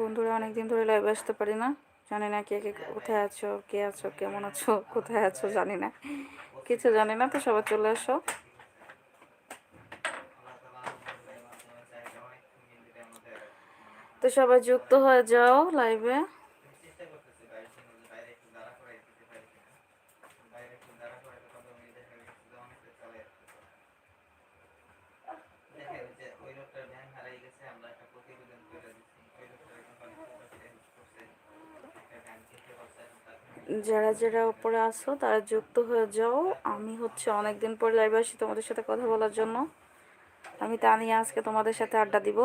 বন্ধুরা অনেকদিন ধরে লাইভে আসতে পারি না। জানি না কে কে কোথায় আছো, কে আছো, কেমন আছো, কোথায় আছো জানি না। কিছু জানি না তো, সবাই চলে আসো। তো সবাই যুক্ত হয়ে যাও লাইভে যারা যারা ওপরে আসো তারা যুক্ত হয়ে যাও। আমি হচ্ছে অনেকদিন পরে লাইভে আসি তোমাদের সাথে কথা বলার জন্য। আমি তা নিয়ে আজকে তোমাদের সাথে আড্ডা দিব।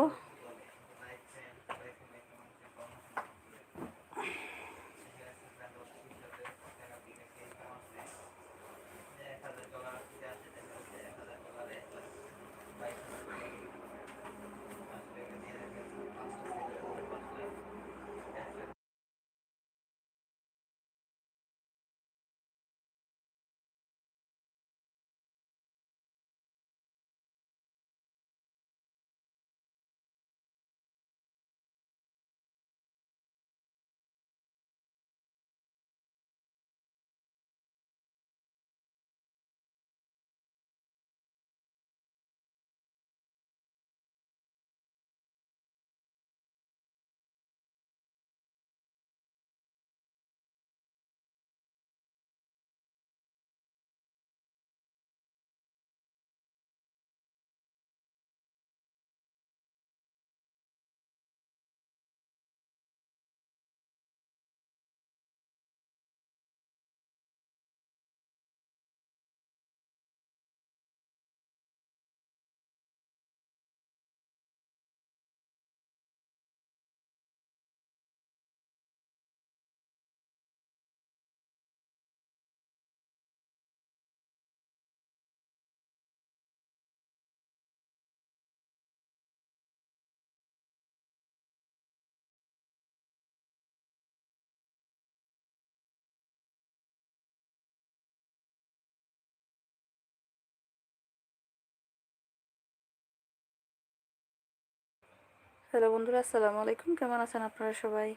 হ্যালো বন্ধুরা, আসসালামু আলাইকুম। কেমন আছেন আপনারা সবাই?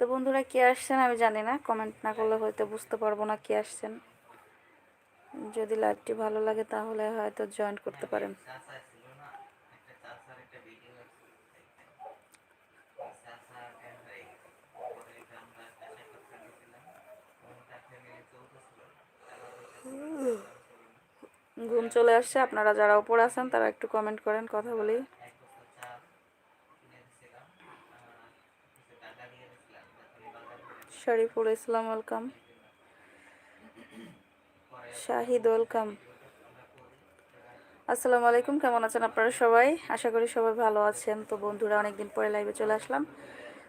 তো বন্ধুরা, কে আসছেন আমি জানি না। কমেন্ট না করলে হয়তো বুঝতে পারব না কে আসছেন। যদি লাইভটি ভালো লাগে তাহলে হয়তো জয়েন করতে পারেন। ঘুম চলে আসছে। আপনারা যারা উপরে আছেন তারা একটু কমেন্ট করেন, কথা বলি। শরীফুল ইসলাম ওয়েলকাম শাহিদ ওয়েলকাম আসসালামু আলাইকুম, কেমন আছেন আপনারা সবাই? আশা করি সবাই ভালো আছেন। তো বন্ধুরা, অনেকদিন পরে লাইভে চলে আসলাম।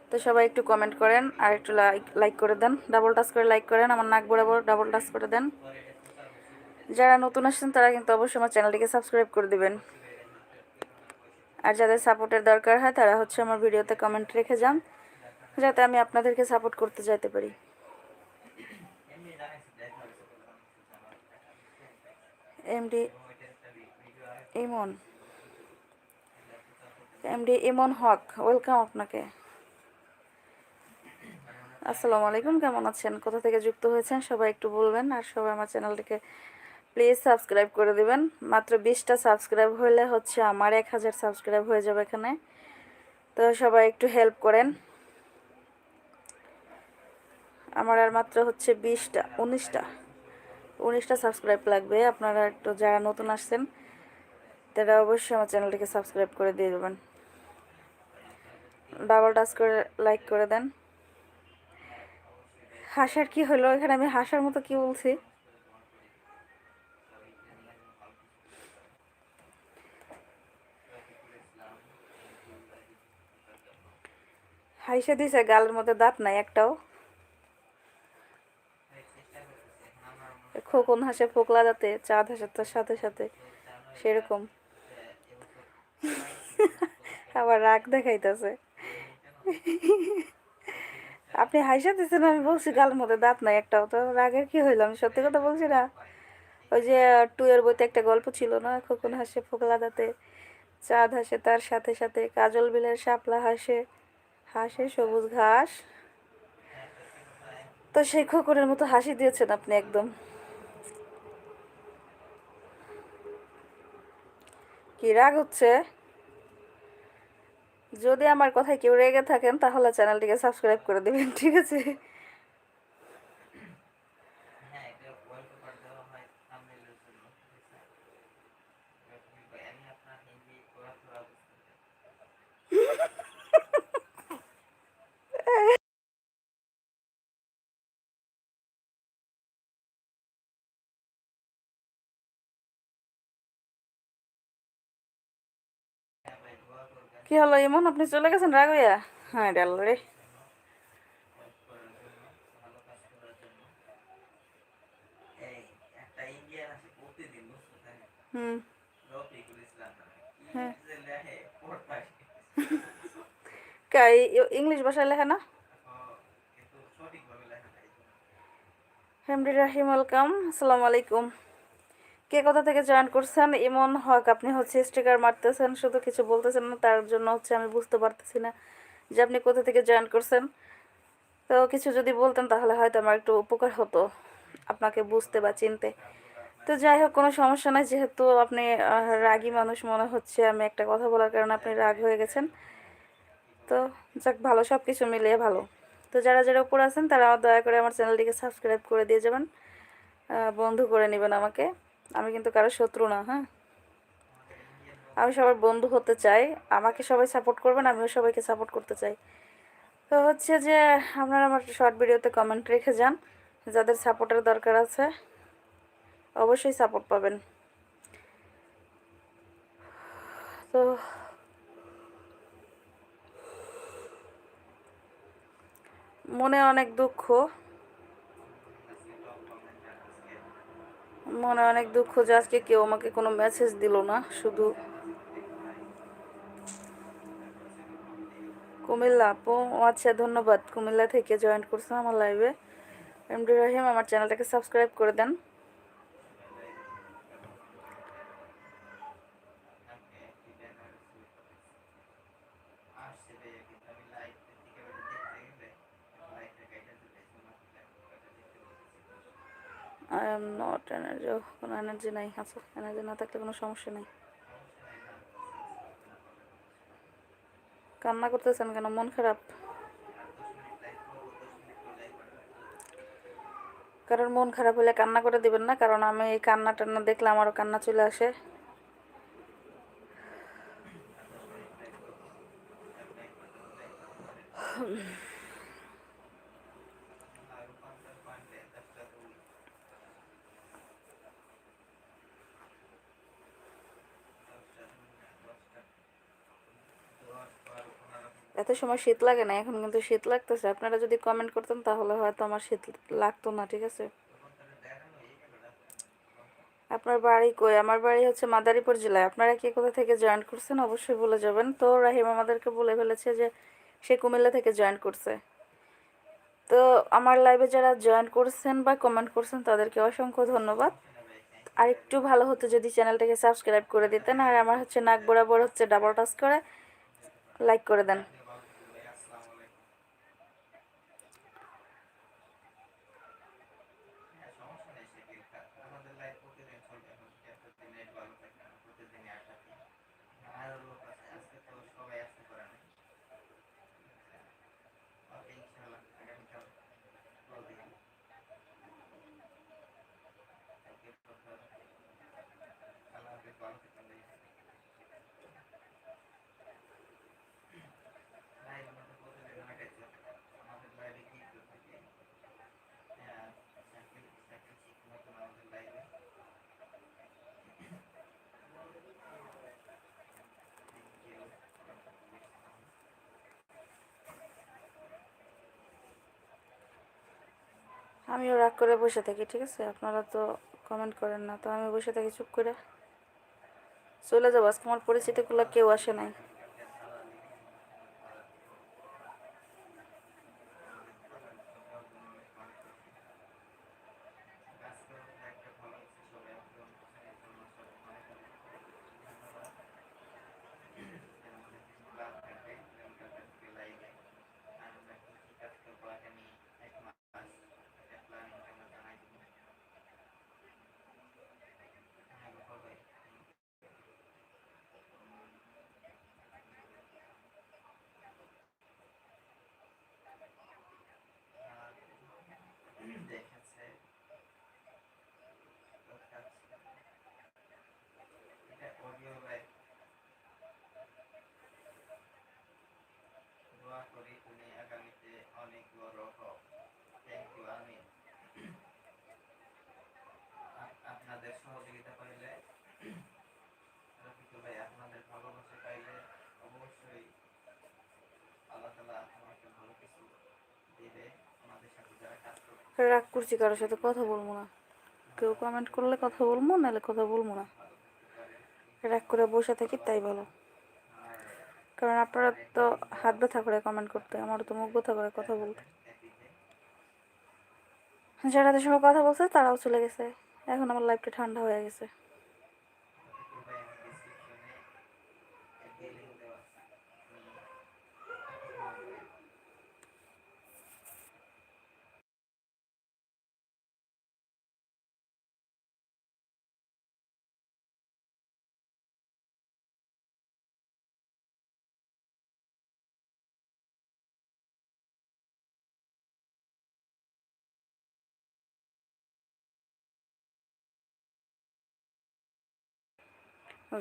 তো সবাই একটু কমেন্ট করেন আর একটু লাইক লাইক করে দেন। ডাবল টাচ করে লাইক করেন। আমার নাক বরাবর ডাবল টাচ করে দেন। যারা নতুন আসছেন, তারা কিন্তু অবশ্যই আমার চ্যানেলটিকে সাবস্ক্রাইব করে দিবেন। আর যাদের সাপোর্টের দরকার হয়, তারা হচ্ছে আমার ভিডিওতে কমেন্ট রেখে যান। যাতে আমি আপনাদেরকে সাপোর্ট করতে যাইতে পারি। MD Emon. MD Emon Haque welcome আপনাকে। আসসালামু আলাইকুম, কেমন আছেন? কোথা থেকে যুক্ত হয়েছেন? সবাই একটু বলবেন আর সবাই আমার চ্যানেলটিকে প্লিজ সাবস্ক্রাইব করে দিবেন। মাত্র বিশটা সাবস্ক্রাইব হলে হচ্ছে আমার এক হাজার সাবস্ক্রাইব হয়ে যাবে এখানে। তো সবাই একটু হেল্প করেন। আমার আর মাত্র হচ্ছে বিশটা, উনিশটা। উনিশটা সাবস্ক্রাইব লাগবে। আপনারা একটু যারা নতুন আসছেন, তারা অবশ্যই আমার চ্যানেলটিকে সাবস্ক্রাইব করে দিয়ে দেবেন। ডাবল টাচ করে লাইক করে দেন। হাসার কি হলো? এখানে আমি হাসার মতো কি বলছি? হাইসা দিছে, গালের মধ্যে দাঁত নাই একটাও। খোকন হাসে ফোকলা দাঁতে চাঁদ হাসে তার সাথে সাথে, সেরকম। আবার রাগ দেখাইতেছে। আপনি হাইসা দিচ্ছেন আমি বলছি গালের মধ্যে দাঁত নাই একটাও। তো রাগের কি হইল? আমি সত্যি কথা বলছি না। ওই যে টুয়ের বইতে একটা গল্প ছিল না, খোকন হাসে ফোকলা দাঁতে চাঁদ হাসে তার সাথে সাথে, কাজল বিলের শাপলা হাসে হাসে সবুজ ঘাস। তো সেই খোকনের মতো হাসি দিয়েছেন আপনি একদম। কি রাগ হচ্ছে? যদি আমার কথায় কেউ রেগে থাকেন, তাহলে চ্যানেলটিকে সাবস্ক্রাইব করে দেবেন, ঠিক আছে হ্যাঁ এটা ওয়ালপেপার দেওয়া হয় থাম্বনেইলের জন্য ঠিক আছে এটা আমি আপনার হিন্দি পড়া পড়া বুঝতে হ্যাঁ ভাই দোয়া করবেন কি হলো ইমন? আপনি চলে গেছেন রাগ হইয়া? হ্যাঁ ডাল রে। হুম। হ্যাঁ। ইংলিশ ভাষায় লেখে না? হেমরি রাহিম, ওয়েলকাম। আসসালামু আলাইকুম। কে কোথা থেকে জয়েন করছেন? ইমন হক, আপনি হচ্ছে স্টিকার মারতেছেন, শুধু কিছু বলতেছেন না, তার জন্য হচ্ছে আমি বুঝতে পারতেছি না যে আপনি কোথা থেকে জয়েন করছেন। তো কিছু যদি বলতেন তাহলে হয়তো আমার একটু উপকার হতো আপনাকে বুঝতে বা চিনতে। তো যাই হোক, কোনো সমস্যা নাই, যেহেতু আপনি রাগী মানুষ, মনে হচ্ছে আমি একটা কথা বলার কারণে আপনি রাগ হয়ে গেছেন। তো যাক, ভালো সব কিছু মিলিয়ে ভালো। তো যারা যারা উপরে আছেন, তারা দয়া করে আমার চ্যানেলটিকে সাবস্ক্রাইব করে দিয়ে যাবেন। বন্ধু করে নেবেন আমাকে। আমি কিন্তু কারও শত্রু না হ্যাঁ? আমি সবার বন্ধু হতে চাই। আমাকে সবাই সাপোর্ট করবেন, আমিও সবাইকে সাপোর্ট করতে চাই। তো হচ্ছে যে, আপনারা আমার শর্ট ভিডিওতে কমেন্ট রেখে যান। যাদের সাপোর্টের দরকার আছে, অবশ্যই সাপোর্ট পাবেন। তো মনে অনেক দুঃখ। মনে অনেক দুঃখ যে আজকে কেউ আমাকে কোনো মেসেজ দিল না, শুধু কুমিল্লা আপু আচ্ছা ধন্যবাদ। কুমিল্লা থেকে জয়েন করছেন আমার লাইভে এমডি রহিম, আমার চ্যানেলটাকে সাবস্ক্রাইব করে দেন আসছে রে কিন্তু আমি লাইভ থেকে দেখতে গেলে লাইভটা কাইটা দিতে দেখতে আই এম নট এনার্জি কোনো এনার্জি নাই আচ্ছা এনার্জি না থাকলে কোনো সমস্যা নেই। কান্না করতেছেন কেন? মন খারাপ? কারণ মন খারাপ হলে কান্না করে দিবেন না, কারণ আমি এই কান্না টান্না দেখলে আমারও কান্না চলে আসে। এত সময় শীত লাগে না, এখন কিন্তু শীত লাগতেছে। আপনারা যদি কমেন্ট করতেন তাহলে হয়তো আমার শীত লাগতো না, ঠিক আছে? আপনার বাড়ি কই? আমার বাড়ি হচ্ছে মাদারীপুর জেলায়। আপনারা কে কোথা থেকে জয়েন করছেন অবশ্যই বলে যাবেন। তো রাহিম আমাদেরকে বলে ফেলেছে যে সে কুমিল্লা থেকে জয়েন করছে। তো আমার লাইভে যারা জয়েন করছেন বা কমেন্ট করছেন তাদেরকে অসংখ্য ধন্যবাদ। আর একটু ভালো হতো যদি চ্যানেলটাকে সাবস্ক্রাইব করে দিতেন। আর আমার হচ্ছে নাক বরাবর হচ্ছে ডাবল টাচ করে লাইক করে দেন সমস্যা নেই সেদিন আমাদের লাইভ প্রতিদিন চলবে এখন প্রতিদিন নেট ভালো থাকে না প্রতিদিনই আড্ডা দিই আরও লোক আছে আজকে তো সবাই আসতে পারে না ওকে ইনশাআল্লাহ আগামীকাল কল দিই ওকে আল্লাহ হাফেজ ভালো থাকবেন লাইভ আমাদের প্রতিদিন আগাই চলবে আমাদের লাইভে কি করতে কি হ্যাঁ সাকিব সাকিব ঠিক মতন আমাদের লাইভে আমিও রাগ করে বসে থাকি, ঠিক আছে? আপনারা তো কমেন্ট করেন না, তো আমি বসে থাকি, চুপ করে। চলে যাব, আজকে আমার পরিচিতিগুলো কেউ আসে নাই একটা ভালো হচ্ছে সবাই একদম ধন্যবাদ আমাদের লাভ থাকবে লাইভে করি তুমি আগামীতে অনেক বড় হও থ্যাংক ইউ আমি আপ- আপনাদের সহযোগিতা পাইলে রফিকুল ভাই আপনাদের ভালোবাসা পাইলে অবশ্যই আল্লাহ তালা আমাকে ভালো কিছু দিবে আমাদের সাথে যারা কাজ করে রাগ করছি কারোর সাথে কথা বলব না। কেউ কমেন্ট করলে কথা বলব, নাহলে কথা বলব না। রাগ করে বসে থাকি, তাই ভালো। কারণ আপনারা তো হাত ব্যথা করে কমেন্ট করতে আমার তো মুখ ব্যথা করে কথা বলতে। যারা সঙ্গে কথা বলছে, তারাও চলে গেছে। এখন আমার লাইফটা ঠান্ডা হয়ে গেছে।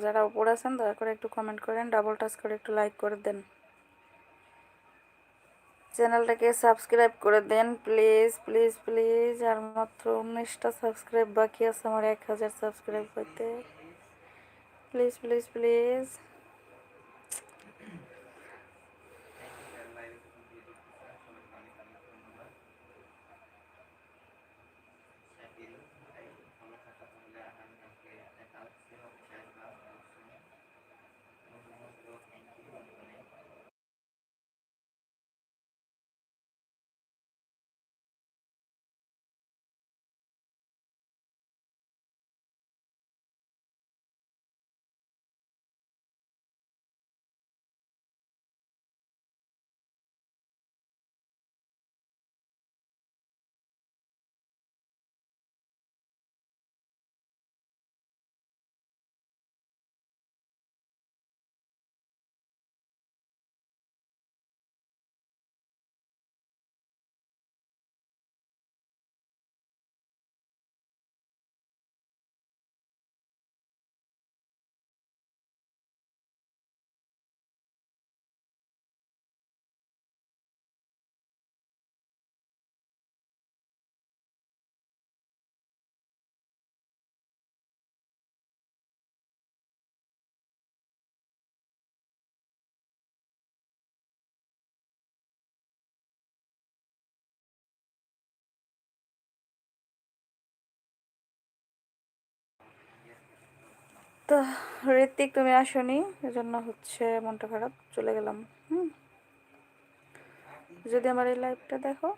যারা উপরে আছেন, দয়া করে একটু কমেন্ট করেন ডাবল টাচ করে একটু লাইক করে দেন। চ্যানেলটাকে সাবস্ক্রাইব করে দেন প্লিজ প্লিজ প্লিজ আর মাত্র উনিশটা সাবস্ক্রাইব বাকি আছে, আমার এক হাজার সাবস্ক্রাইব করতে প্লিজ প্লিজ প্লিজ তো ঋত্বিক তুমি আসনি, এজন্য হচ্ছে মনটা খারাপ, চলে গেলাম, হুম। যদি আমার এই লাইভটা দেখো,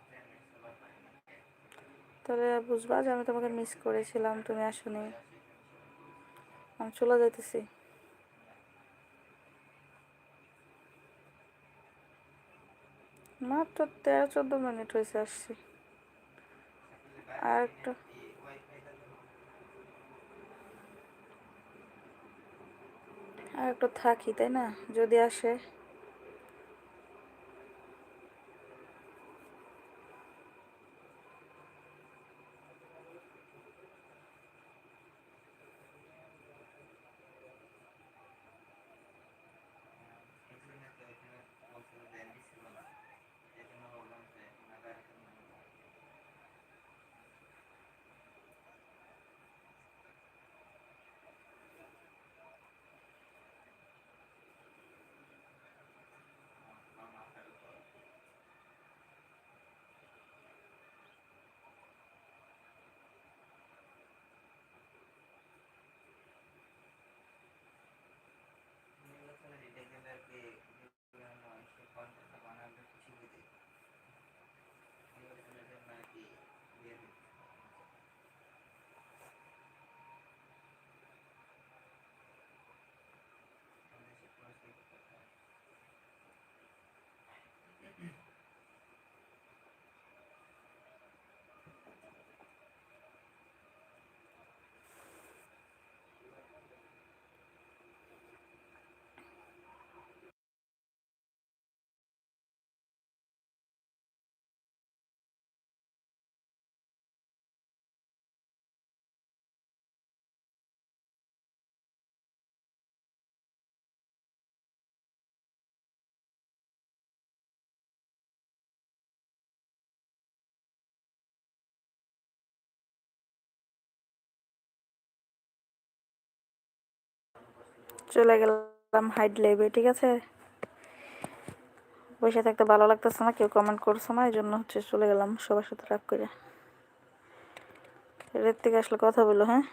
তাহলে বুঝবা যে আমি তোমাকে মিস করেছিলাম, তুমি আসনি। আমি চলে যাইতেছি। মাত্র তেরো চোদ্দ মিনিট হয়েছে আসছি। আর একটা আর একটু থাকি তাই না? যদি আসে এখানে তো এখানে বলছিল যে এমবি ছিল না এই জন্য বললাম যে নাগার চলে গেলাম হাইড লেবে, ঠিক আছে? বসে থাকতে ভালো লাগতেছে না, কেউ কমেন্ট করছে না এই জন্য হচ্ছে চলে গেলাম সবার সাথে রাগ করে। রেত থেকে আসলে কথা বলো হ্যাঁ?